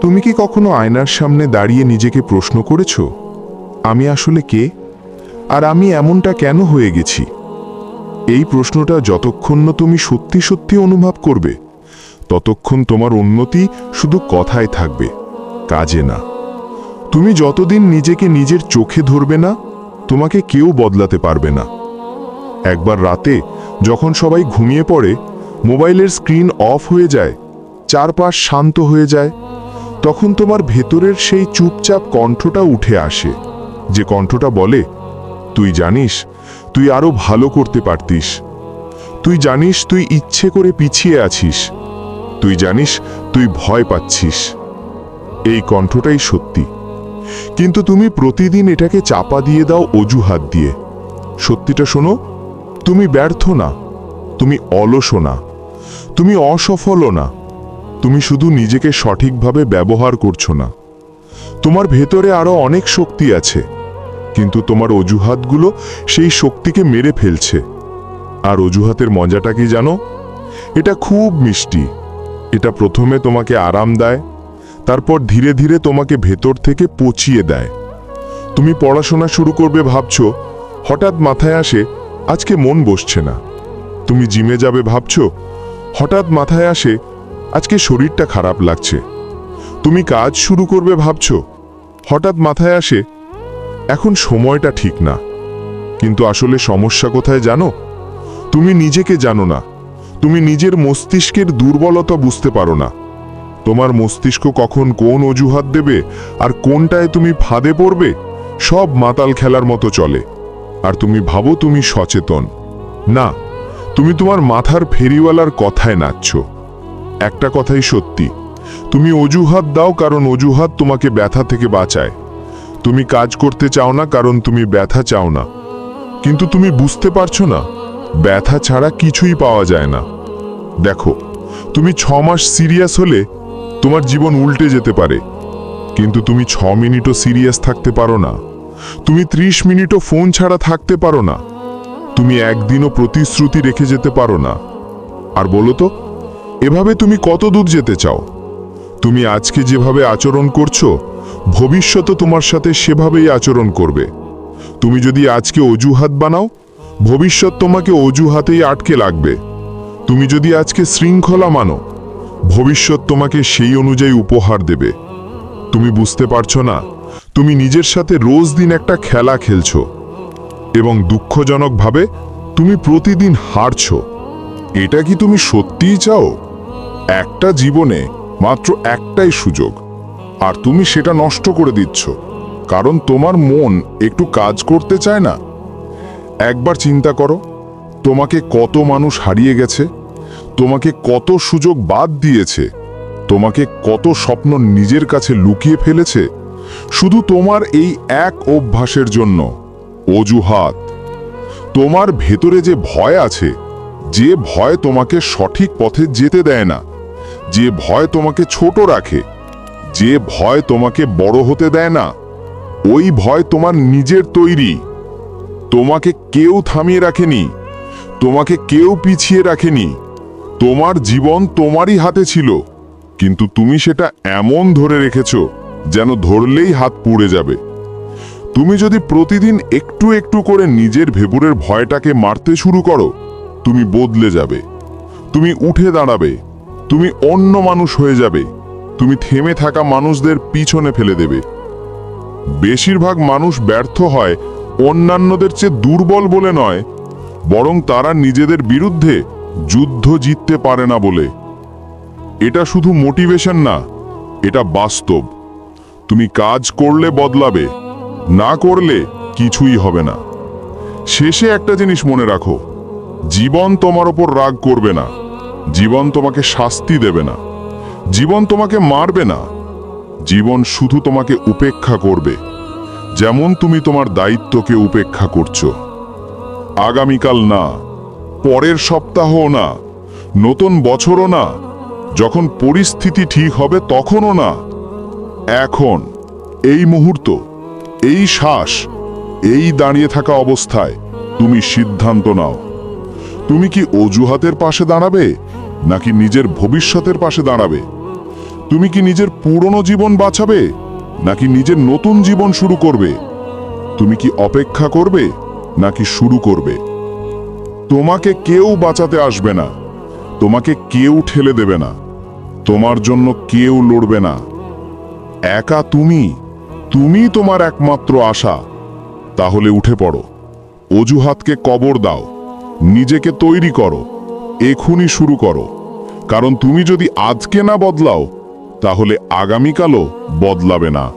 তুমি কি কখনো আয়নার সামনে দাঁড়িয়ে নিজেকে প্রশ্ন করেছ? আমি আসলে কে? আর আমি এমনটা কেন হয়ে গেছি? এই প্রশ্নটা যতক্ষণ না তুমি সত্যি সত্যি অনুভব করবে, ততক্ষণ তোমার উন্নতি শুধু কথায় থাকবে, কাজে না। তুমি যতদিন নিজেকে নিজের চোখে ধরবে না, তোমাকে কেউ বদলাতে পারবে না। একবার রাতে যখন সবাই ঘুমিয়ে পড়ে, মোবাইলের স্ক্রিন অফ হয়ে যায়, চারপাশ শান্ত হয়ে যায় তখন তোমার ভেতরের সেই চুপচাপ কণ্ঠটা উঠে আসে, যে কণ্ঠটা বলে, তুই জানিস, তুই আরও ভালো করতে পারতিস। তুই জানিস, তুই ইচ্ছে করে পিছিয়ে আছিস। তুই জানিস, তুই ভয় পাচ্ছিস। এই কণ্ঠটাই সত্যি। কিন্তু তুমি প্রতিদিন এটাকে চাপা দিয়ে দাও অজুহাত দিয়ে। সত্যিটা শোনো, তুমি ব্যর্থ না, তুমি অলসও না, তুমি অসফলও না। তুমি শুধু নিজেকে সঠিকভাবে ব্যবহার করছ না। তোমার ভেতরে আরও অনেক শক্তি আছে, কিন্তু তোমার অজুহাতগুলো সেই শক্তিকে মেরে ফেলছে। আর অজুহাতের মজাটা কি জানো? এটা খুব মিষ্টি। এটা প্রথমে তোমাকে আরাম দেয়, তারপর ধীরে ধীরে তোমাকে ভেতর থেকে পচিয়ে দেয়। তুমি পড়াশোনা শুরু করবে ভাবছ, হঠাৎ মাথায় আসে, আজকে মন বসছে না। তুমি জিমে যাবে ভাবছ, হঠাৎ মাথায় আসে আজকে শরীরটা খারাপ লাগছে। তুমি কাজ শুরু করবে ভাবছ? হঠাৎ মাথায় আসে, এখন সময়টা ঠিক না। কিন্তু আসলে সমস্যা কোথায় জানো? তুমি নিজেকে জানো না। তুমি নিজের মস্তিষ্কের দুর্বলতা বুঝতে পারো না। তোমার মস্তিষ্ক কখন কোন অজুহাত দেবে আর কোনটায় তুমি ফাঁদে পড়বে, সব মাতাল খেলার মতো চলে। আর তুমি ভাবো তুমি সচেতন। না, তুমি তোমার মাথার ফেরিওয়ালার কথায় নাচছ। একটা কথাই সত্যি। তুমি অজুহাত দাও কারণ অজুহাত তোমাকে ব্যথা থেকে বাঁচায়। তুমি কাজ করতে চাও না কারণ তুমি ব্যথা চাও না। কিন্তু তুমি বুঝতে পারছ না, ব্যথা ছাড়া কিছুই পাওয়া যায় না। দেখো, তুমি ছ মাস সিরিয়াস হলে তোমার জীবন উল্টে যেতে পারে। কিন্তু তুমি ছ মিনিটও সিরিয়াস থাকতে পারো না। তুমি ত্রিশ মিনিটও ফোন ছাড়া থাকতে পারো না। তুমি একদিনও প্রতিশ্রুতি রেখে যেতে পারো না। আর বলো তো এভাবে তুমি কত দূর যেতে চাও? তুমি আজকে যেভাবে আচরণ করছ ভবিষ্যতে তোমার সাথে সেভাবেই আচরণ করবে। তুমি যদি আজকে অজুহাত বানাও, ভবিষ্যৎ তোমাকে অজুহাতেই আটকে লাগবে। তুমি যদি আজকে শৃঙ্খলা মানো, ভবিষ্যৎ তোমাকে সেই অনুযায়ী উপহার দেবে। তুমি বুঝতে পারছ না, তুমি নিজের সাথে রোজ দিন একটা খেলা খেলছো এবং দুঃখজনকভাবে তুমি প্রতিদিন হারছো। এটা কি তুমি সত্যিই চাও? একটা জীবনে মাত্র একটাই সুযোগ। আর তুমি সেটা নষ্ট করে দিচ্ছ। কারণ তোমার মন একটু কাজ করতে চায় না। একবার চিন্তা করো, তোমাকে কত মানুষ হারিয়ে গেছে, তোমাকে কত সুযোগ বাদ দিয়েছে, তোমাকে কত স্বপ্ন নিজের কাছে লুকিয়ে ফেলেছে, শুধু তোমার এই এক অভ্যাসের জন্য। অজুহাত। তোমার ভেতরে যে ভয় আছে, যে ভয় তোমাকে সঠিক পথে যেতে দেয় না। যে ভয় তোমাকে ছোট রাখে, যে ভয় তোমাকে বড় হতে দেয় না, ওই ভয় তোমার নিজের তৈরি। তোমাকে কেউ থামিয়ে রাখেনি, তোমাকে কেউ পিছিয়ে রাখেনি। তোমার জীবন তোমারই হাতে ছিল, কিন্তু তুমি সেটা এমন ধরে রেখেছ, যেন ধরলেই হাত পুড়ে যাবে। তুমি যদি প্রতিদিন একটু একটু করে নিজের ভেবুরের ভয়টাকে মারতে শুরু করো, তুমি বদলে যাবে। তুমি উঠে দাঁড়াবে। তুমি অন্য মানুষ হয়ে যাবে। তুমি থেমে থাকা মানুষদের পিছনে ফেলে দেবে। বেশিরভাগ মানুষ ব্যর্থ হয় অন্যান্যদের চেয়ে দুর্বল বলে নয়, বরং তারা নিজেদের বিরুদ্ধে যুদ্ধ জিততে পারে না বলে। এটা শুধু মোটিভেশন না, এটা বাস্তব। তুমি কাজ করলে বদলাবে, না করলে কিছুই হবে না। শেষে একটা জিনিস মনে রাখো, জীবন তোমার ওপর রাগ করবে না। জীবন তোমাকে শাস্তি দেবে না। জীবন তোমাকে মারবে না। জীবন শুধু তোমাকে উপেক্ষা করবে। যেমন তুমি তোমার দায়িত্বকে উপেক্ষা করছ। আগামীকাল না, পরের সপ্তাহও না, নতুন বছরও না, যখন পরিস্থিতি ঠিক হবে তখনও না। এখন, এই মুহূর্ত, এই শ্বাস, এই দাঁড়িয়ে থাকা অবস্থায় তুমি সিদ্ধান্ত নাও। তুমি কি অজুহাতের পাশে দাঁড়াবে? নাকি নিজের ভবিষ্যতের পাশে দাঁড়াবে? তুমি কি নিজের পুরনো জীবন বাঁচাবে? নাকি নিজের নতুন জীবন শুরু করবে? তুমি কি অপেক্ষা করবে, নাকি শুরু করবে? তোমাকে কেউ বাঁচাতে আসবে না। তোমাকে কেউ ঠেলে দেবে না। তোমার জন্য কেউ লড়বে না। একা তুমি তুমি তোমার একমাত্র আশা। তাহলে উঠে পড়ো। অজুহাতকে কবর দাও। নিজেকে তৈরি করো। এখুনি শুরু করো। কারণ তুমি যদি আজকে না বদলাও তাহলে আগামীকালও বদলাবে না।